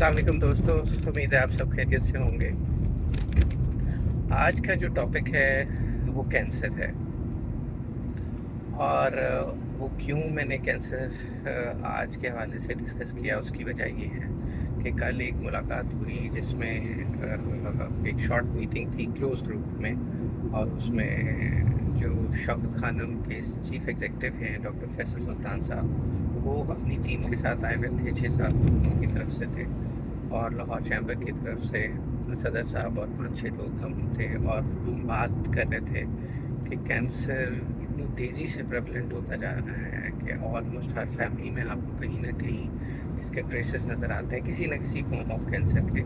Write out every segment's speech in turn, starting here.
वालेकुम दोस्तों, उम्मीद है आप सब खैरियत से होंगे। आज का जो टॉपिक है, वो कैंसर है। और वो क्यों मैंने कैंसर आज के हवाले से डिस्कस किया, उसकी वजह ये है कि कल एक मुलाकात हुई जिसमें एक शॉर्ट मीटिंग थी क्लोज ग्रुप में और उसमें जो शौकत खानम के चीफ एग्जेक्टिव हैं डॉक्टर फैसल सुल्तान साहब, वो अपनी टीम के साथ आए हुए थे छः सात लोगों की तरफ़ से थे। और लाहौर चैम्बर की तरफ़ से सदर साहब और पाँच छः लोग हम थे और हम बात कर रहे थे कि कैंसर इतनी तेज़ी से प्रेवलेंट होता जा रहा है कि ऑलमोस्ट हर फैमिली में आपको कहीं ना कहीं इसके ट्रेसेस नज़र आते हैं, किसी न किसी फॉर्म ऑफ़ कैंसर के।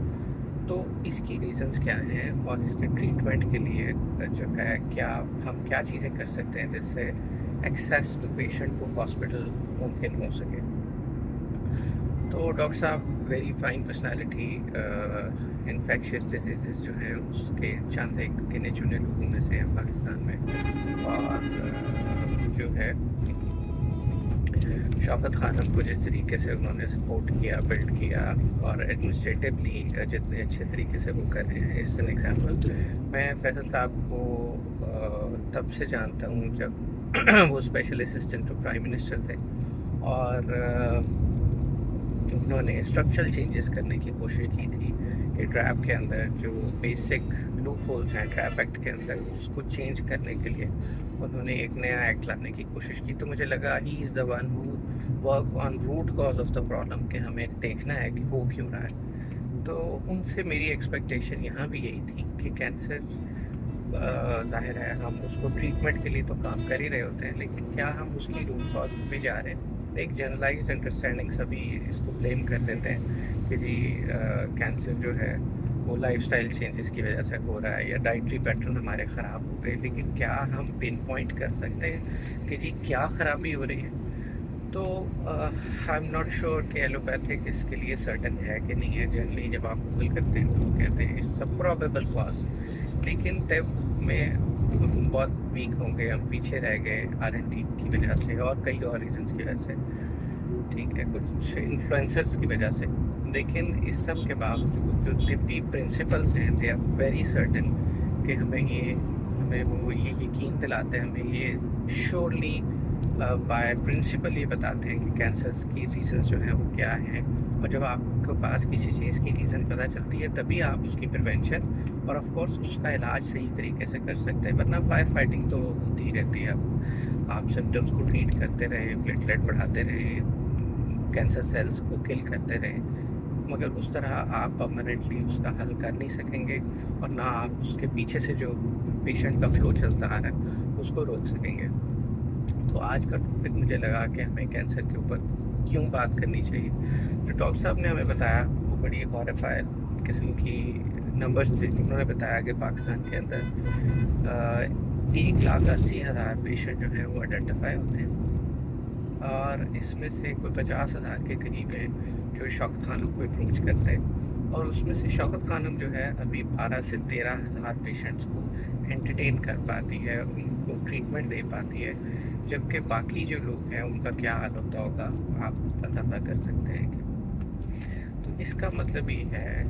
तो इसकी रीजंस क्या हैं और इसके ट्रीटमेंट के लिए जो है क्या हम क्या चीज़ें कर सकते हैं जिससे एक्सेस टू पेशेंट को हॉस्पिटल मुमकिन हो सके? तो डॉक्टर साहब very fine personality infectious disease जो हैं उसके चंद एक गिने चुने लोगों में से हैं पाकिस्तान में। और uh, जो है शौकत खानम को जिस तरीके से उन्होंने सपोर्ट किया बिल्ड किया और एडमिनिस्ट्रेटिवली जितने अच्छे तरीके से वो कर रहे हैं इस एन एग्ज़ाम्पल मैं फैसल साहब को uh, तब से जानता हूँ जब वो special assistant to prime minister थे। और uh, उन्होंने स्ट्रक्चरल चेंजेस करने की कोशिश की थी कि ट्रैप के अंदर जो बेसिक लूप होल्स हैं ट्रैप एक्ट के अंदर उसको चेंज करने के लिए उन्होंने एक नया एक्ट लाने की कोशिश की। तो मुझे लगा, he is the one who work on root cause of the problem कि हमें देखना है कि हो क्यों रहा है। तो उनसे मेरी एक्सपेक्टेशन यहाँ भी यही थी कि कैंसर ज़ाहिर है हम उसको ट्रीटमेंट के लिए तो काम कर ही रहे होते हैं, लेकिन क्या हम उसकी रूट कॉज में भी जा रहे हैं? एक जनरलाइज अंडरस्टैंडिंग सभी इसको ब्लेम कर देते हैं कि जी कैंसर जो है, वो लाइफ स्टाइल चेंजेस की वजह से हो रहा है या डाइटरी पैटर्न हमारे ख़राब हो गए, लेकिन क्या हम पिन पॉइंट कर सकते हैं कि जी क्या ख़राबी हो रही है? तो आई एम नॉट श्योर कि एलोपैथिक इसके लिए सर्टन है कि नहीं है जनरली जब आप गूगल करते हैं तो कहते हैं इट्स अ प्रॉबेबल कॉज लेकिन तब में बहुत वीक होंगे, हम पीछे रह गए आर एन डी की वजह से और कई और रीजंस की वजह से। ठीक है, कुछ इन्फ्लुएंसर्स की वजह से। लेकिन इस सब के बावजूद जो तिब्बी प्रिंसिपल्स हैं दे आर वेरी सर्टन कि हमें ये, हमें वो ये यकीन दिलाते हैं, हमें ये श्योरली बाय प्रिंसिपल ये बताते हैं कि कैंसर की रीजंस जो हैं वो क्या हैं। और जब आपके पास किसी चीज़ की रीज़न पता चलती है, तभी आप उसकी प्रिवेंशन और ऑफ़ कोर्स उसका इलाज सही तरीके से कर सकते हैं। वरना फायर फाइटिंग तो होती ही रहती है। आप सिम्टम्स को ट्रीट करते रहें प्लेटलेट बढ़ाते रहें कैंसर सेल्स को किल करते रहें। मगर उस तरह आप परमानेंटली उसका हल कर नहीं सकेंगे और ना आप उसके पीछे से जो पेशेंट का फ्लो चलता आ रहा है, उसको रोक सकेंगे। तो आज का टॉपिक मुझे लगा कि हमें कैंसर के ऊपर क्यों बात करनी चाहिए? जो डॉक्टर साहब ने हमें बताया, वो बड़ी हॉरीफायर किस्म की नंबर्स थे, उन्होंने बताया कि पाकिस्तान के अंदर एक लाख अस्सी हज़ार पेशेंट जो है वो आइडेंटिफाई होते हैं। और इसमें से कोई पचास हज़ार के करीब हैं जो शौकत खानों को अप्रोच करते हैं। और उसमें से शौकत खानम जो है, अभी बारह से तेरह हज़ार पेशेंट्स को एंटरटेन कर पाती है, उनको ट्रीटमेंट दे पाती है, जबकि बाकी जो लोग हैं, उनका क्या हाल होता होगा, आप अंदाज़ा कर सकते हैं कि। तो इसका मतलब ये है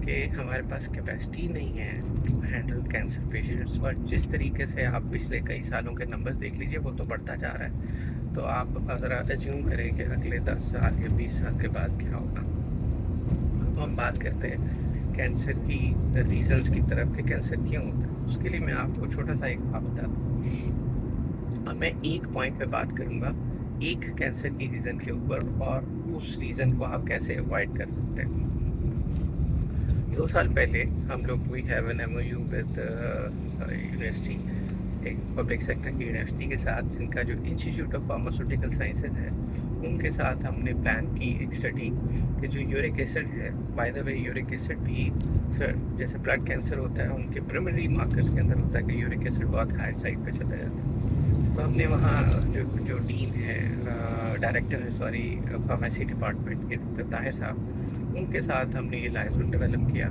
कि हमारे पास कैपेसिटी नहीं है टू हैंडल कैंसर पेशेंट्स और जिस तरीके से आप पिछले कई सालों के नंबर्स देख लीजिए, वो तो बढ़ता जा रहा है। तो आप ज़रा एज्यूम करें कि अगले दस साल या बीस साल के बाद क्या होगा? हम बात करते हैं कैंसर की रीजंस की तरफ़ कि कैंसर क्यों होता है। उसके लिए मैं आपको छोटा सा एक बात मैं एक पॉइंट पे बात करूँगा, एक कैंसर की रीज़न के ऊपर और उस रीज़न को आप कैसे अवॉइड कर सकते हैं। दो साल पहले हम लोग we have an M U with university एक पब्लिक सेक्टर की यूनिवर्सिटी के साथ जिनका जो इंस्टीट्यूट ऑफ़ फार्मास्यूटिकल साइंसेज है उनके साथ हमने प्लान की एक स्टडी कि जो यूरिक एसिड है by the way uric acid भी सर जैसे ब्लड कैंसर होता है, उनके प्राइमरी मार्कर्स के अंदर होता है कि यूरिक एसिड बहुत हाई साइड पे चला जाता है। तो हमने वहाँ जो जो डीन है डायरेक्टर है सॉरी फार्मेसी डिपार्टमेंट के डॉक्टर ताहिर साहब, उनके साथ हमने ये लाइसेंस डेवलप किया।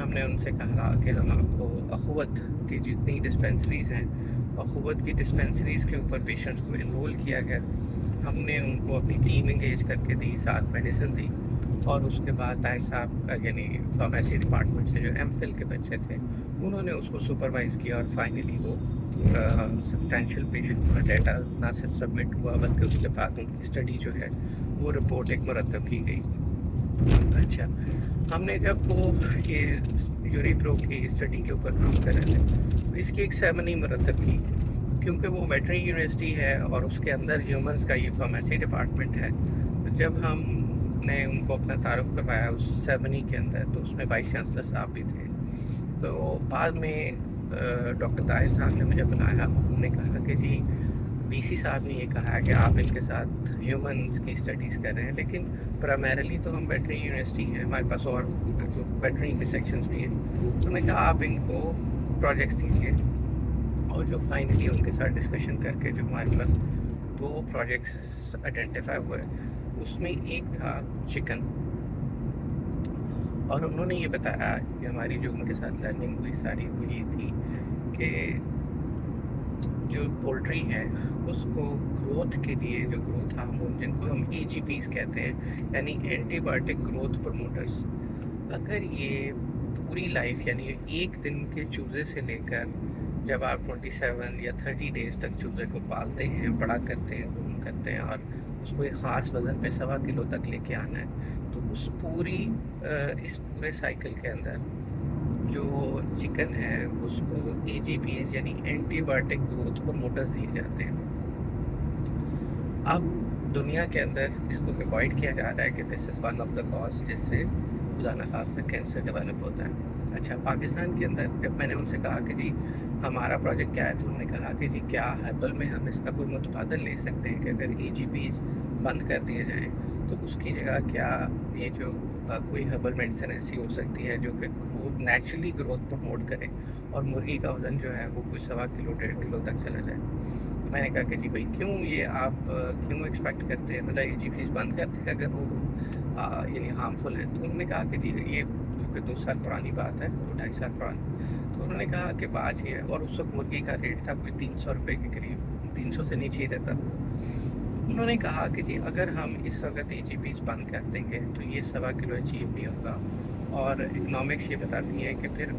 हमने उनसे कहा कि हम आपको अखवत की जितनी डिस्पेंसरीज़ हैं, अखवत की डिस्पेंसरीज़ के ऊपर पेशेंट्स को इनरोल किया गया। हमने उनको अपनी टीम इंगेज करके दी, साथ मेडिसिन दी और उसके बाद ताहिर साहब यानी फार्मेसी डिपार्टमेंट से जो एम के बच्चे थे, उन्होंने उसको सुपरवाइज़ किया और फाइनली वो सब्सटैंशियल पेशेंट्स का डाटा ना सिर्फ़ सबमिट हुआ, बल्कि उसके बाद उनकी स्टडी जो है, वो रिपोर्ट एक मरतब की गई। अच्छा हमने जब वो ये यूरिप्रो की स्टडी के ऊपर काम कर रहे थे तो इसकी एक सेरेमनी मरतब की। क्योंकि वो वेटरी यूनिवर्सिटी है और उसके अंदर ह्यूमंस का ये फार्मेसी डिपार्टमेंट है। तो जब हमने उनको अपना तारुफ करवाया उस सेरेमनी के अंदर तो उसमें वाइस चांसलर साहब भी थे। तो बाद में डॉक्टर ताहिर साहब ने मुझे बुलाया। उन्होंने कहा कि जी बीसी साहब ने ये कहा कि आप इनके साथ ह्यूमंस की स्टडीज़ कर रहे हैं, लेकिन प्राइमरली तो हम वेटरी यूनिवर्सिटी हैं। हमारे पास और जो वेटरी के सेक्शंस भी हैं। तो मैं कहा, आप इनको प्रोजेक्ट्स दीजिए। और जो फाइनली उनके साथ डिस्कशन करके जो हमारे पास दो प्रोजेक्ट्स आइडेंटिफाई हुए उसमें एक था चिकन और उन्होंने ये बताया कि हमारी जो उनके साथ लर्निंग हुई, सारी वो ये थी कि जो पोल्ट्री है, उसको ग्रोथ के लिए जो ग्रोथ हार्मोन जिनको हम ए कहते हैं, यानी एंटीबायोटिक ग्रोथ प्रमोटर्स अगर ये पूरी लाइफ यानी एक दिन के चूज़े से लेकर जब आप 27 या 30 डेज़ तक चूज़े को पालते हैं, बड़ा करते हैं गुम करते हैं और उसको एक ख़ास वज़न पे सवा किलो तक लेके आना है तो उस पूरी इस पूरे साइकिल के अंदर जो चिकन है, उसको ए यानी एंटीबायोटिक ग्रोथ प्रमोटर्स दिए जाते हैं। अब दुनिया के अंदर इसको अवॉइड किया जा रहा है कि this is one of the cause जिससे खुदा खास कैंसर डेवलप होता है। अच्छा पाकिस्तान के अंदर जब मैंने उनसे कहा कि जी, हमारा प्रोजेक्ट क्या है तो उन्होंने कहा कि जी, क्या हर्बल में हम इसका कोई मुतबादल ले सकते हैं कि अगर ई बंद कर दिए जाएँ तो उसकी जगह क्या ये जो कोई हर्बल मेडिसिन ऐसी हो सकती है जो कि ग्रोथ नेचुरली ग्रोथ प्रमोट करे और मुर्गी का वज़न जो है वो कुछ सवा किलो, डेढ़ किलो तक चला जाए। मैंने कहा कि जी भाई, क्यों ये आप, क्यों एक्सपेक्ट करते हैं? मतलब ये चीज़ बंद करते हैं अगर वो यानी हार्मफुल है। तो उन्होंने कहा कि जी, ये क्योंकि दो साल पुरानी बात है, दो ढाई साल पुरानी। तो उन्होंने कहा कि बात ये है, और उस वक्त मुर्गी का रेट था कोई तीन सौ रुपये के करीब, तीन सौ से नीचे ही रहता था। उन्होंने कहा कि जी, अगर हम इस वक्त ए जी पीज बंद कर देंगे तो ये सवा किलो अचीव नहीं होगा। और इकनॉमिक्स ये बताती हैं कि फिर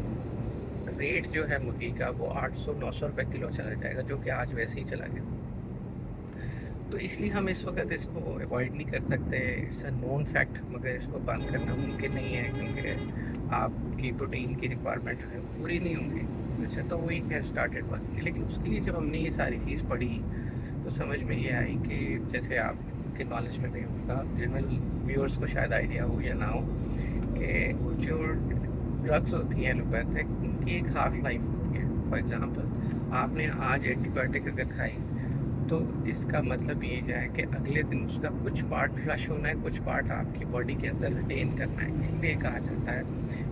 रेट जो है मुर्गी का वो आठ सौ, नौ सौ रुपये किलो चला जाएगा, जो कि आज वैसे ही चला गया। तो इसलिए हम इस वक्त इसको अवॉइड नहीं कर सकते। इट्स अ नोन फैक्ट मगर इसको बंद करना मुमकिन नहीं है, क्योंकि आपकी प्रोटीन की रिक्वायरमेंट है पूरी नहीं होंगी। वैसे तो वही है स्टार्टेड वर्किंग लेकिन उसके लिए जब हमने ये सारी चीज़ पढ़ी तो समझ में ये आई कि जैसे आपके नॉलेज में भी होगा जनरल व्यूअर्स को शायद आइडिया हो या ना हो, कि जो ड्रग्स होती हैं एलोपैथिक उनकी एक हाफ़ लाइफ होती है। फॉर एग्ज़ाम्पल आपने आज एंटीबायोटिक अगर खाई तो इसका मतलब ये है कि अगले दिन उसका कुछ पार्ट फ्लश होना है, कुछ पार्ट आपकी बॉडी के अंदर रिटेन करना है। इसीलिए कहा जाता है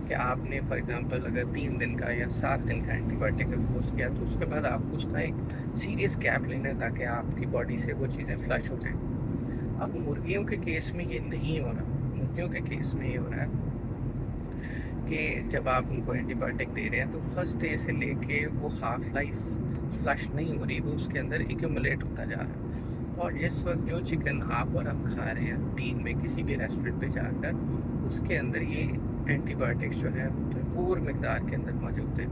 कि आपने फॉर एग्जांपल अगर तीन दिन का या सात दिन का एंटीबायोटिक कोर्स किया तो उसके बाद आपको उसका एक सीरियस गैप लेना है ताकि आपकी बॉडी से वो चीज़ें फ्लश हो जाएँ। अब मुर्गियों के केस में ये नहीं हो रहा। मुर्गियों के केस में ये हो रहा है कि जब आप उनको एंटीबायोटिक दे रहे हैं तो फ़र्स्ट डे से लेके वो हाफ़ लाइफ फ्लश नहीं हो रही, वो उसके अंदर एक्यूमुलेट होता जा रहा है। और जिस वक्त जो चिकन आप और हम खा रहे हैं रूटीन में किसी भी रेस्टोरेंट पे जाकर, उसके अंदर ये एंटीबायोटिक्स जो है भरपूर मकदार के अंदर मौजूद है।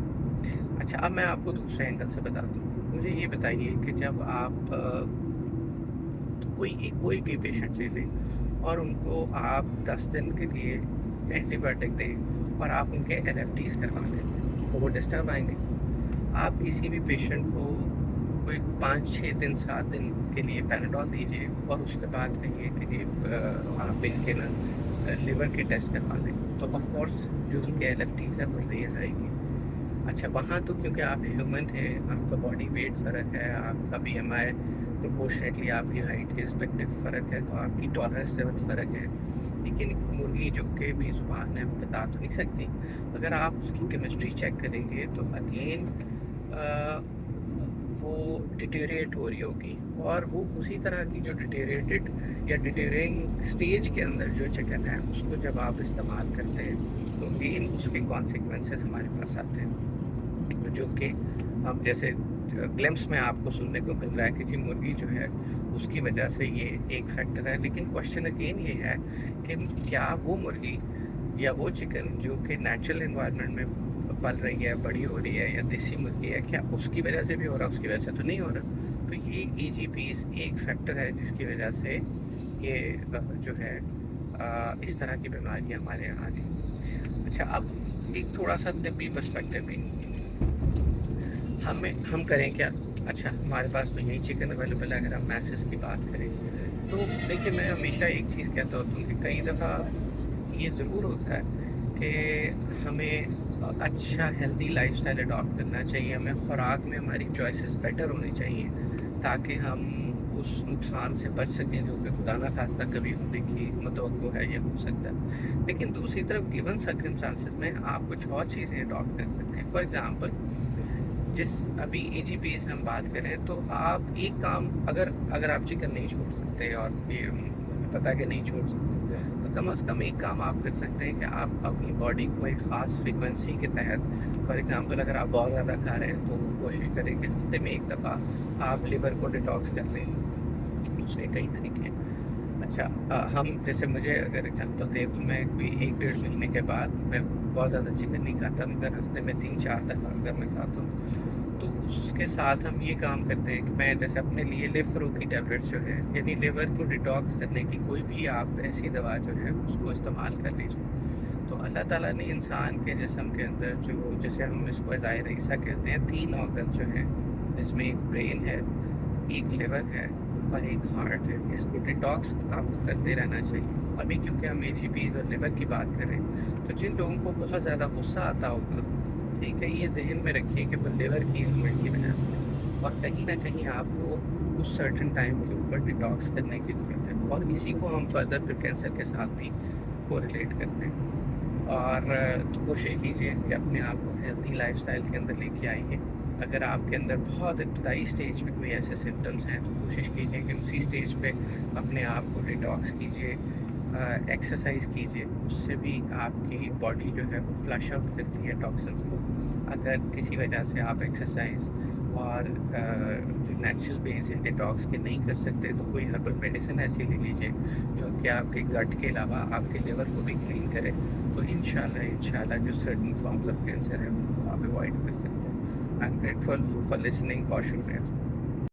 अच्छा अब मैं आपको दूसरे एंगल से बता दूँ। मुझे ये बताइए कि जब आप कोई कोई भी पेशेंट ले लें और उनको आप दस दिन के लिए एंटीबायोटिक दें और आप उनके एन एफ़ टीज़ करवा लें तो वो डिस्टर्ब आएँगे। आप किसी भी पेशेंट को कोई पाँच छः दिन, सात दिन के लिए पैराडॉल दीजिए और उसके बाद कहिए कि आप इनके ना लिवर के टेस्ट करवा लें। तो ऑफकोर्स जो उनके एल एफ़ टीज है, वो रेज आएगी। अच्छा वहाँ तो क्योंकि आप ह्यूमन हैं, आपका बॉडी वेट फ़र्क है, आपका बी एम आई प्रोपोर्शनेटली आपकी हाइट के रिस्पेक्टिव फ़र्क है तो आपकी टॉलरेंस लेवल फ़र्क है। लेकिन मुर्गी जो कि भी ज़ुबान है, वो बता तो नहीं सकती। अगर आप उसकी केमिस्ट्री चेक करेंगे तो अगेन वो डिटेरेट हो रही होगी। और वो उसी तरह की जो डिटेरिएटेड या डिटेरिंग स्टेज के अंदर जो चिकन है, उसको जब आप इस्तेमाल करते हैं तो मेन उसके कॉन्सिक्वेंसेस हमारे पास आते हैं। जो कि हम जैसे ग्लिम्स में आपको सुनने को मिल रहा है कि जी मुर्गी जो है, उसकी वजह से ये एक फैक्टर है। लेकिन क्वेश्चन अगेन ये है कि क्या वो मुर्गी या वो चिकन जो कि नेचुरल इन्वायरमेंट में पल रही है, बड़ी हो रही है या देसी मुर्गी है, क्या उसकी वजह से भी हो रहा है? उसकी वजह से तो नहीं हो रहा। तो ये ई जी एक फैक्टर है जिसकी वजह से ये जो है इस तरह की बीमारियाँ हमारे यहाँ आ रही अच्छा अब एक थोड़ा सा तिब्बी पर्सपेक्टिव भी। हमें, हम करें क्या? अच्छा हमारे पास तो यही चिकन अवेलेबल है, अगर हम मैसेज की बात करें। तो देखिए, मैं हमेशा एक चीज़ कहता होता हूँ कि कई दफ़ा ये ज़रूर होता है कि हमें अच्छा हेल्दी लाइफस्टाइल अडॉप्ट करना चाहिए। हमें ख़ुराक में हमारी चॉइसेस बेटर होनी चाहिए, ताकि हम उस नुकसान से बच सकें जो कि खुदा ना खास्ता कभी होने की मतवक़ है या हो सकता है। लेकिन दूसरी तरफ़ गिवन सर्कमस्टांसिस में आप कुछ और चीज़ें अडॉप्ट कर सकते हैं। फॉर एग्ज़ाम्पल जिस अभी ए जी पी हम बात करें तो आप एक काम अगर अगर आप चिकन नहीं छोड़ सकते और ये पता कि नहीं छोड़ सकते तो कम अज़ कम एक काम आप कर सकते हैं कि आप अपनी बॉडी को एक ख़ास फ्रिक्वेंसी के तहत फॉर एग्ज़ाम्पल अगर आप बहुत ज़्यादा खा रहे हैं तो कोशिश करें कि हफ़्ते में एक दफ़ा आप लिवर को डिटॉक्स कर लें। उसके कई तरीके हैं। अच्छा आ, हम जैसे मुझे अगर एग्ज़ाम्पल दें तो मैं कोई एक डेढ़ महीने के बाद मैं बहुत ज़्यादा चिकन नहीं खाता मगर हफ़्ते में तीन चार दफ़ा अगर मैं खाता हूँ। तो उसके साथ हम ये काम करते हैं कि मैं जैसे अपने लिए लिव फ्रू की टैबलेट्स जो है, यानी लिवर को डिटॉक्स करने की कोई भी आप ऐसी दवा जो है, उसको इस्तेमाल कर लीजिए। तो अल्लाह ताला ने इंसान के जिसम के अंदर जो, जैसे हम इसको ज़ाहिर ईसा कहते हैं, तीन ऑर्गन जो हैं, जिसमें एक ब्रेन है, एक लिवर है और एक हार्ट है, इसको डिटॉक्स आपको करते रहना चाहिए। अभी क्योंकि हम ए और लिवर की बात करें तो जिन लोगों को बहुत ज़्यादा गुस्सा आता होगा, ठीक है, ये जहन में रखिए कि वो लेवर की एलिमेंट की वजह से और कहीं ना कहीं आपको उस सर्टन टाइम के ऊपर डिटॉक्स करने की ज़रूरत है और इसी को हम फर्दर फिर कैंसर के साथ भी को रिलेट करते हैं। और तो कोशिश कीजिए कि अपने आप को हेल्थी लाइफस्टाइल के अंदर लेके आइए। अगर आपके अंदर बहुत इब्तदाई स्टेज पे कोई ऐसे सिम्टम्स हैं तो कोशिश कीजिए कि उसी स्टेज पे अपने आप को डिटॉक्स कीजिए। एक्सरसाइज कीजिए, उससे भी आपकी बॉडी जो है वो फ्लश आउट करती है टॉक्सिन्स को। अगर किसी वजह से आप एक्सरसाइज और जो नेचुरल बेस है डिटॉक्स के नहीं कर सकते तो कोई हर्बल मेडिसिन ऐसी ले लीजिए, जो कि आपके गट के अलावा आपके लिवर को भी क्लीन करे। तो इन शाला जो सर्टन फॉर्म्स ऑफ़ कैंसर है, उनको आप अवॉइड कर सकते हैं। I am grateful for listening Kaushal